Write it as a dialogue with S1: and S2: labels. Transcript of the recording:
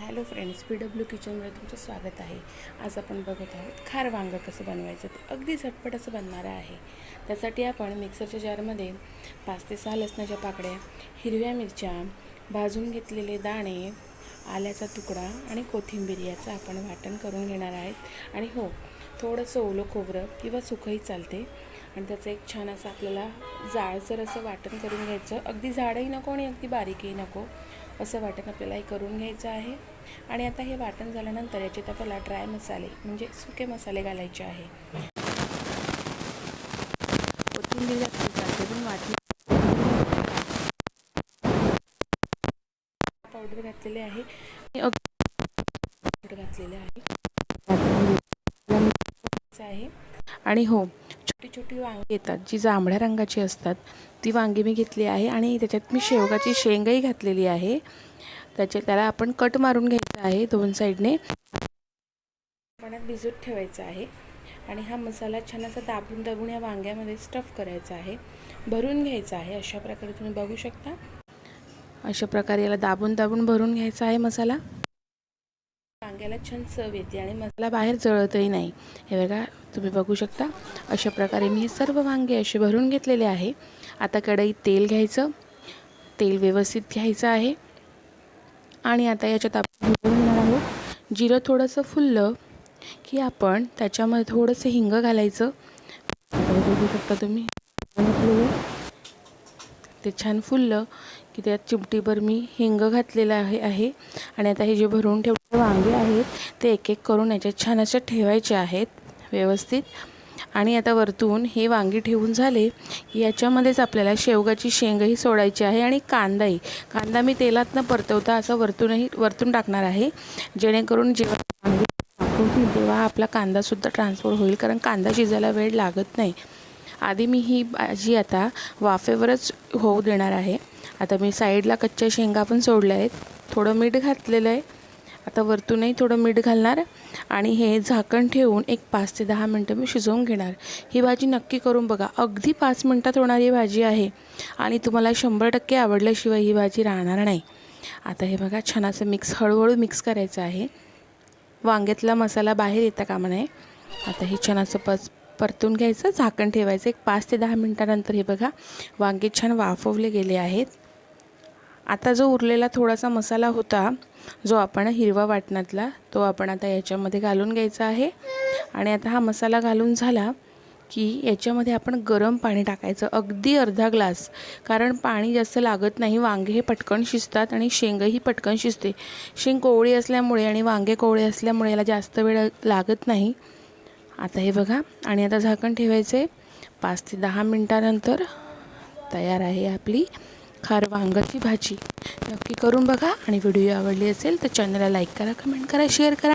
S1: Hello friends P W किचनमध्ये तुमचं स्वागत आहे. आज आपण बघत आहोत खार वांगं कसं बनवायचं ते अगदी झटपट असं बनणारं आहे. त्यासाठी आपण मिक्सरच्या जारमध्ये पाच ते सहा लसणाच्या पाकड्या हिरव्या मिरच्या भाजून घेतलेले दाणे आल्याचा तुकडा आणि कोथिंबीर याचं आपण वाटण करून घेणार आहेत आणि हो थोडंसं ओलं खोबरं किंवा सुखंही चालते. आणि त्याचं एक छान असं आपल्याला जाळसर असं वाटण करून घ्यायचं. अगदी जाडही नको आणि अगदी बारीकही नको. असं वाटण आपल्याला हे करून घ्यायचं आहे. आणि आता हे वाटण झाल्यानंतर याच्यात आपल्याला ड्राय मसाले म्हणजे सुके मसाले घालायचे आहे. कोथिंबीर करून वाटली. पावडर घातलेले आहे. घातलेले आहे. आणि हो छोटी छोटी वांगी येतात जी जांभळ्या रंगाची असतात. ती वांगी मी घेतली आहे आणि त्याच्यात मी शेवगाची शेंगही घातलेली आहे. त्याचे त्याला आपण कट मारून घ्यायचा आहे दोन साईडने. पाण्यात भिजत ठेवायचं आहे आणि हा मसाला छान असा दाबून दाबून या वांग्यामध्ये स्टफ करायचा आहे. भरून घ्यायचा आहे अशा प्रकारे तुम्ही बघू शकता. अशा प्रकारे याला दाबून दाबून भरून घ्यायचा आहे मसाला. वांग्याला छान चव येते आणि मसाला बाहेर जळतही नाही. हे बघा तुम्ही बघू शकता. अशा प्रकारे मी हे सर्व वांगे असे भरून घेतलेले आहे. आता कढईत तेल घ्यायचं. तेल व्यवस्थित घ्यायचं आहे. आणि आता याच्यात आपण भरून आहोत. जिरं थोडंसं फुललं की आपण त्याच्यामध्ये थोडंसं हिंग घालायचं. बघू शकता तुम्ही. ते छान फुललं की त्यात चिमटीभर मी हिंग घातलेलं आहे आहे. आणि आता हे जे भरून ठेव वांगे आहेत ते एक एक करून याच्यात छान असे ठेवायचे आहेत व्यवस्थित. आणि आता वरतून हे वांगी ठेवून झाले याच्यामध्येच आपल्याला शेवगाची शेंगही सोडायची आहे आणि कांदाही. कांदा मी तेलात न परतवता असं वरतूनही वरतून टाकणार आहे. जेणेकरून जेव्हा वांगी टाकून तेव्हा आपला कांदासुद्धा ट्रान्सफर होईल कारण कांदा शिजायला वेळ लागत नाही. आधी मी ही भाजी आता वाफेवरच होऊ देणार आहे. आता मी साईडला कच्च्या शेंगा पण सोडल्या आहेत. थोडं मीठ घातलेलं आहे. आता वरतूनही थोडं मीठ घालणार आणि हे झाकण ठेवून एक पाच ते दहा मिनटं मी शिजवून घेणार. ही भाजी नक्की करून बघा. अगदी पाच मिनटात होणारी भाजी आहे आणि तुम्हाला शंभर टक्के आवडल्याशिवाय ही भाजी राहणार नाही. आता हे बघा छान असं मिक्स हळूहळू मिक्स करायचं आहे. वांग्यातला मसाला बाहेर येता कामा नये. आता हे छान असं पच परतून घ्यायचं झाकण ठेवायचं. एक पाच ते दहा मिनटानंतर हे बघा वांगे छान वाफवले गेले आहेत. आता जो उरलेला थोडासा मसाला होता जो आपण हिरवा वाटणातला तो आपण आता याच्यामध्ये घालून घ्यायचा आहे. आणि आता हा मसाला घालून झाला की याच्यामध्ये आपण गरम पाणी टाकायचं अगदी अर्धा ग्लास. कारण पाणी जास्त लागत नाही वांगे हे पटकन शिजतात आणि शेंगही पटकन शिजते. शेंग कोवळी असल्यामुळे आणि वांगे कोवळे असल्यामुळे याला जास्त वेळ लागत नाही. आता हे बघा आणि आता झाकण ठेवायचे पाच ते दहा मिनटानंतर तयार आहे आपली. खार वांगाची भाजी नक्की करून बघा. आणि व्हिडिओ आवडली असेल तर चॅनलला लाईक करा कमेंट करा शेअर करा.